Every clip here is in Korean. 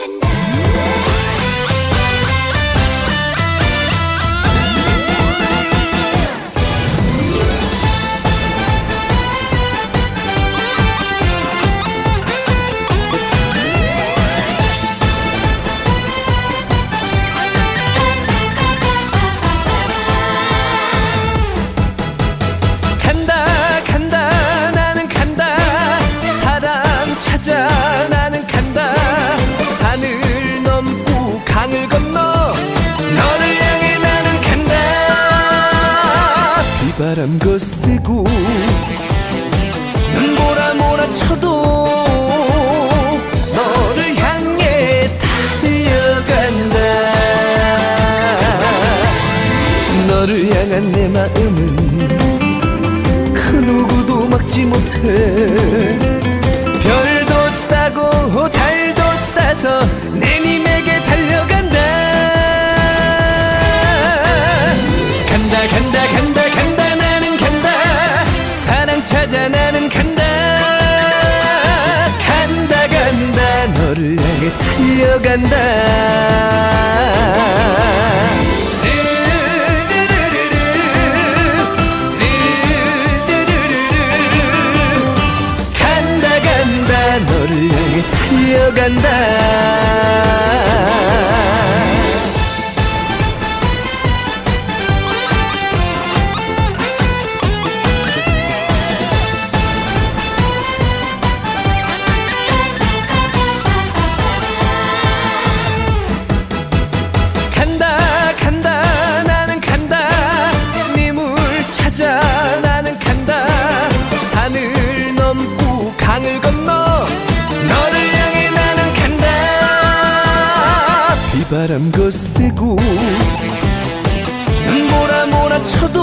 간다 바람 거세고 눈보라 몰아쳐도 너를 향해 달려간다. 너를 향한 내 마음은 그 누구도 막지 못해 달려간다. 간다 간다 너를 향해 달려간다 간다 바람 거세고 눈보라 몰아쳐도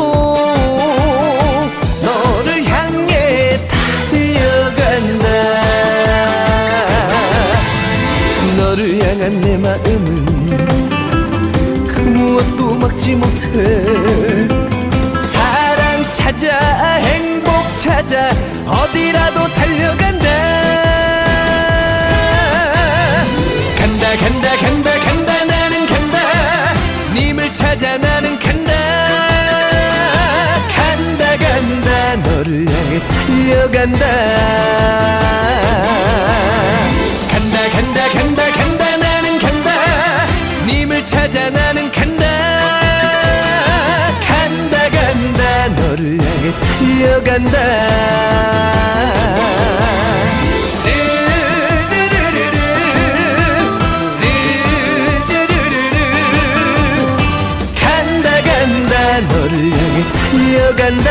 너를 향해 달려간다. 너를 향한 내 마음은 그 무엇도 막지 못해. 사랑 찾아 행복 찾아 어디라도 달려간다. 간다 간다 간다 너를 향해 달려간다. 간다 간다 간다 간다 나는 간다. 님을 찾아 나는 간다. 간다 간다 너를 향해 달려간다. 간다 간다 너를 향해 달려간다